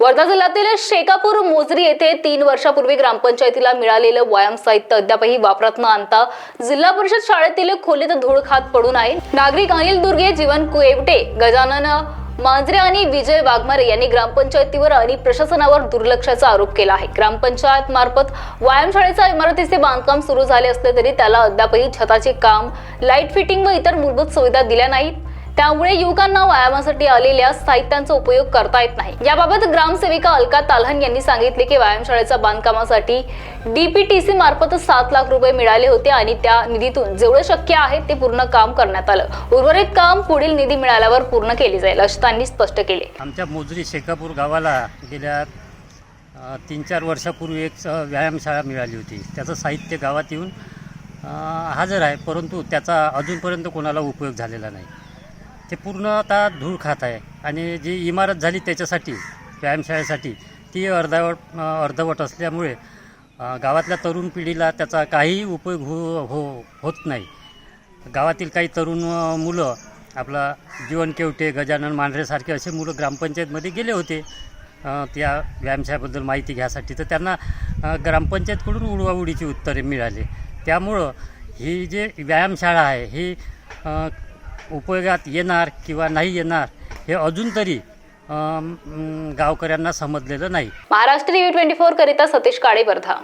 वर्धा जिल्ह्यातील शेकापूर मोजरी येथे तीन वर्षापूर्वी ग्रामपंचायतीला मिळालेलं व्यायाम साहित्य अद्यापही वापरात न आणता जिल्हा परिषद शाळेतील खोलीत धूळ खात पडून आहे. नागरिक अनिल दुर्गे जीवन कुएवटे गजानन मांजरे आणि विजय वाघमारे यांनी ग्रामपंचायतीवर आणि प्रशासनावर दुर्लक्षाचा आरोप केला आहे. ग्रामपंचायत मार्फत व्यायामशाळेच्या इमारतीचे बांधकाम सुरू झाले असले तरी त्याला अद्यापही छताचे काम लाइट फिटिंग व इतर मूलभूत सुविधा दिल्या नाहीत. त्यामुळे युवकांना व्यायामासाठी आलेल्या साहित्यांचा उपयोग करता येत नाही. याबाबत ग्रामसेविका अलका ताल्हन यांनी सांगितले की व्यायामशाळेच्या बांधकामासाठी डीपीटीसी मार्फत सात लाख रुपये मिळाले होते आणि त्या निधीतून जेवढे शक्य आहे ते पूर्ण काम करण्यात आलं. उर्वरित काम पुढील निधी मिळाल्यावर पूर्ण केले जाईल असं त्यांनी स्पष्ट केले. आमच्या मोजरी शेकापूर गावाला गेल्या तीन चार वर्षापूर्वी एक व्यायामशाळा मिळाली होती. त्याचं साहित्य गावात येऊन हजर आहे परंतु त्याचा अजूनपर्यंत कोणाला उपयोग झालेला नाही. ते पूर्ण आता धूळ खात आहे. आणि जी इमारत झाली त्याच्यासाठी व्यायामशाळेसाठी ती अर्धावट अर्धवट असल्यामुळे गावातल्या तरुण पिढीला त्याचा काहीही उपयोग हो हो होत नाही. गावातील काही तरुण मुलं आपला जीवन केवटे गजानन मांढरेसारखे असे मुलं ग्रामपंचायतमध्ये गेले होते. त्या व्यायामशाळेबद्दल माहिती घ्यासाठी तर त्यांना ग्रामपंचायतकडून उडवाउडीची उत्तरे मिळाले. त्यामुळं ही जे व्यायामशाळा आहे ही उपयोगात येणार किंवा नाही येणार हे अजून तरी गावकऱ्यांना समजलेलं नाही. महाराष्ट्र न्यूज ट्वेंटी फोर करिता सतीश काळे वर्धा